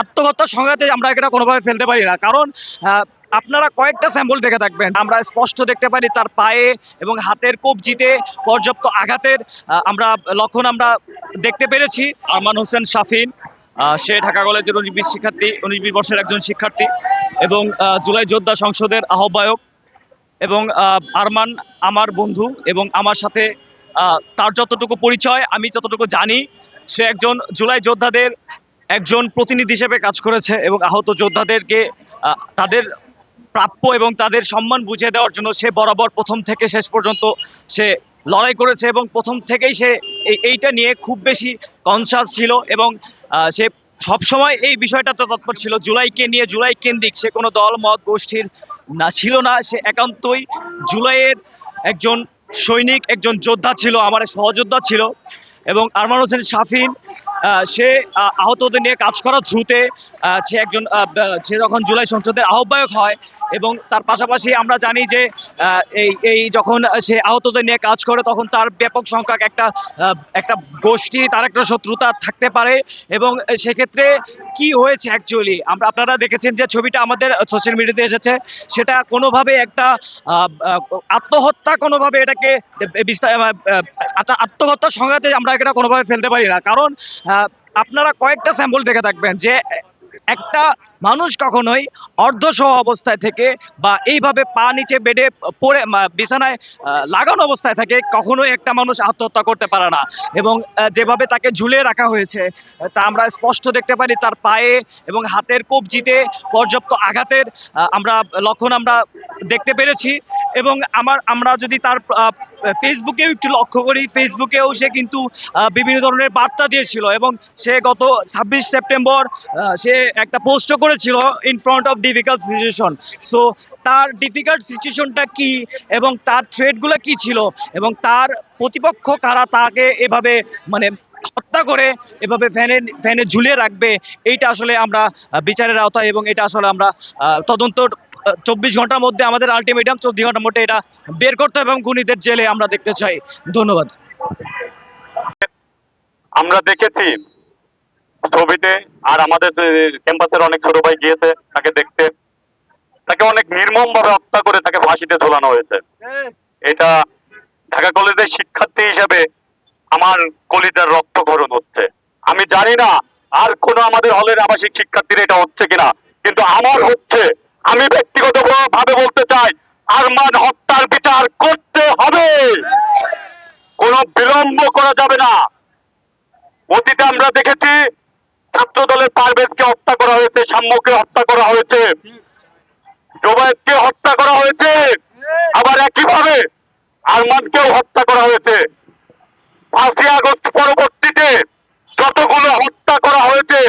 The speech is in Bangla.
আত্মহত্যার সংঘাতে আমরা এটা কোনোভাবে ফেলতে পারি না। কারণ আপনারা কয়েকটা স্যাম্পল দেখে থাকবেন। আমরা স্পষ্ট দেখতে পারি তার পায়ে এবং হাতের কবজিতে পর্যাপ্ত আঘাতের আমরা লক্ষণ আমরা দেখতে পেরেছি। আরমান হোসেন শাফিন সে ঢাকা কলেজের উনিশ বিশ শিক্ষার্থী উনিশ বিশ বর্ষের একজন শিক্ষার্থী এবং জুলাই যোদ্ধা সংসদের আহ্বায়ক এবং আরমান আমার বন্ধু এবং আমার সাথে তার যতটুকু পরিচয়, আমি যতটুকু জানি। সে একজন জুলাই যোদ্ধাদের একজন প্রতিনিধি হিসেবে কাজ করেছে এবং আহত যোদ্ধাদেরকে তাদের প্রাপ্য এবং তাদের সম্মান বুঝিয়ে দেওয়ার জন্য সে বরাবর প্রথম থেকে শেষ পর্যন্ত সে লড়াই করেছে এবং প্রথম থেকেই সে এই, এইটা নিয়ে খুব বেশি কনসাস ছিল এবং সে সবসময় এই বিষয়টাতে তৎপর ছিল, জুলাইকে নিয়ে জুলাই কেন্দ্রিক সে কোনো দল, মত, গোষ্ঠীর না, ছিল না, সে একান্তই জুলাইয়ের একজন সৈনিক, একজন যোদ্ধা ছিল, আমার সহযোদ্ধা ছিল এবং আরমান হোসেন শাফিন সে আহ, আহতদের নিয়ে কাজ করা থ্রুতে সে একজন সে যখন জুলাই সংসদের আহ্বায়ক হয় এবং তার পাশাপাশি আমরা জানি যে এই এই যখন সে আহতদের নিয়ে কাজ করে তখন তার ব্যাপক সংখ্যক একটা একটা গোষ্ঠী, তার একটা শত্রুতা থাকতে পারে এবং সেক্ষেত্রে কি হয়েছে অ্যাকচুয়ালি আমরা, আপনারা দেখেছেন যে ছবিটা আমাদের সোশ্যাল মিডিয়াতে এসেছে, সেটা কোনোভাবে একটা আত্মহত্যা কোনোভাবে এটাকে বিস্তার আত্মহত্যার সংঘাতে আমরা এটা কোনোভাবে ফেলতে পারি না। কারণ আপনারা কয়েকটা স্যাম্পল দেখে থাকবেন যে একটা মানুষ কখনোই অর্ধসহ অবস্থায় থেকে বা এইভাবে পা নিচে বেডে পড়ে বিছানায় লাগানো অবস্থায় থাকে কখনোই একটা মানুষ আত্মহত্যা করতে পারে না। এবং যেভাবে তাকে ঝুলিয়ে রাখা হয়েছে, তা আমরা স্পষ্ট দেখতে পারি তার পায়ে এবং হাতের কবজিতে পর্যাপ্ত আঘাতের আমরা, লক্ষণ আমরা দেখতে পেরেছি। এবং আমার, আমরা যদি তার ফেসবুকেও একটু লক্ষ্য করি। ফেসবুকেও সে কিন্তু বিভিন্ন ধরনের বার্তা দিয়েছিল এবং সে গত ছাব্বিশ সেপ্টেম্বর সে একটা পোস্টও করেছিল in front of difficult situation so তার ডিফিকাল্ট সিচুয়েশনটা কি এবং তার থ্রেডগুলো কি ছিল এবং তার প্রতিপক্ষ কারা তাকে এভাবে মানে হত্যা করে, এভাবে ফ্যানে ফ্যানে ঝুলিয়ে রাখবে, এইটা আসলে আমরা বিচারের আওতায় এবং এটা আসলে আমরা তদন্ত চব্বিশ ঘণ্টার মধ্যে আমাদের আলটিমেটাম চব্বিশ ঘণ্টার মধ্যে এটা বের করতে হবে এবং খুনিদের জেলে আমরা দেখতে চাই। ধন্যবাদ। আমরা দেখেছি ছবিতে, আর আমাদের ক্যাম্পাসের অনেক ছোট ভাই গিয়েছে, তাকে দেখতে। তাকে অনেক নির্মম ভাবে হত্যা করে তাকে ফাঁসিতে ঝোলানো হয়েছে। এটা ঢাকা কলেজের শিক্ষার্থী হিসেবে আমার কলিজার রক্তক্ষরণ হচ্ছে। আমি জানি না আর কোনো আমাদের হলের আবাসিক শিক্ষার্থীর এটা হচ্ছে কিনা, কিন্তু আমার হচ্ছে আমি ব্যক্তিগত ভাবে বলতে চাই, আরমান হত্যার বিচার করতে হবে। কোনো বিলম্ব করা যাবে না। অতীতে আমরা দেখেছি ছাত্র দলের পারভেজকে হত্যা করা হয়েছে, সাম্যকে হত্যা করা হয়েছে। জোবায়েতকে হত্যা করা হয়েছে। আবার একইভাবে আরমানকেও হত্যা করা হয়েছে। পাঁচই আগস্ট পরবর্তীতে যতগুলো হত্যা করা হয়েছে